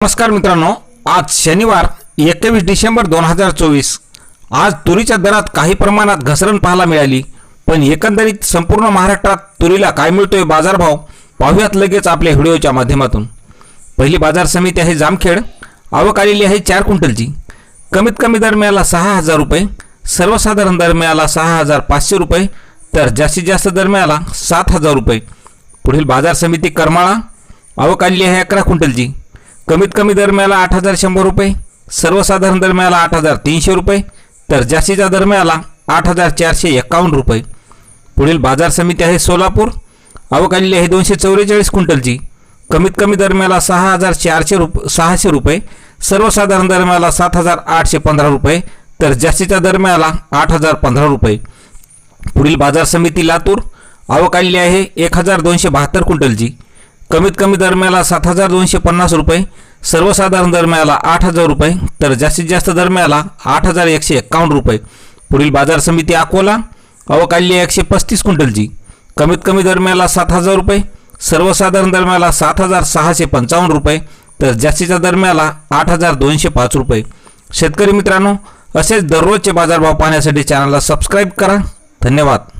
नमस्कार मित्रांनो आज शनिवार एकवीस डिसेंबर दोन हजार चोवीस. आज तुरीच्या दरात काही प्रमाणात घसरण पाहायला मिळाली पण एकंदरीत संपूर्ण महाराष्ट्रात तुरीला काय मिळतोय बाजारभाव पाहूयात लगेच आपल्या व्हिडिओच्या माध्यमातून. पहिली बाजार समिती आहे जामखेड आवक आलेली आहे चार क्विंटलची. कमीत कमी दर मिळाला सहा हजार रुपये सर्वसाधारण दर मिळाला सहा हजार पाचशे रुपये तर जास्तीत जास्त दर मिळाला सात हजार रुपये. पुढील बाजार समिती करमाळा आवक आलेली आहे अकरा क्विंटलची. कमीत कमी दर मिळाला आठ हजार शंभर रुपये सर्वसाधारण दर मिळाला आठ हजार तीनशे रुपये तर जास्तीचा दर मिळाला आठ हजार चारशे एक्कावन्न रुपये. पुढील बाजार समिती आहे सोलापूर. आवक आलेली आहे दोनशे चौवेचाळीस क्विंटलची. कमीत कमी दर मिळाला सहा हजार चारशे रुप सहाशे रुपये सर्वसाधारण दर मिळाला सात हजार आठशे पंधरा रुपये तर जास्तीचा दर मिळाला आठ हजार पंधरा रुपये. पुढील बाजार समिती लातूर. आवक आलेली आहे एक हजार दोनशे बहात्तर क्विंटलची. कमीत कमी दरम्याला सात हजार दोनशे पन्नास रुपये सर्वसाधारण दरम्याला आठ हजार रुपये तर जास्तीत जास्त दरम्याला आठ हजार एकशे एक्कावन्न रुपये. पुढील बाजार समिती अकोला अवकाल्य एकशे पस्तीस क्विंटलची. कमीत कमी दरम्याला सात हजार रुपये सर्वसाधारण दरम्याला सात हजार सहाशे पंचावन्न रुपये तर जास्तीच्या दरम्याला आठ हजार दोनशे पाच रुपये. शेतकरी मित्रांनो असेच दररोजचे बाजारभाव पाहण्यासाठी चॅनलला सबस्क्राईब करा. धन्यवाद.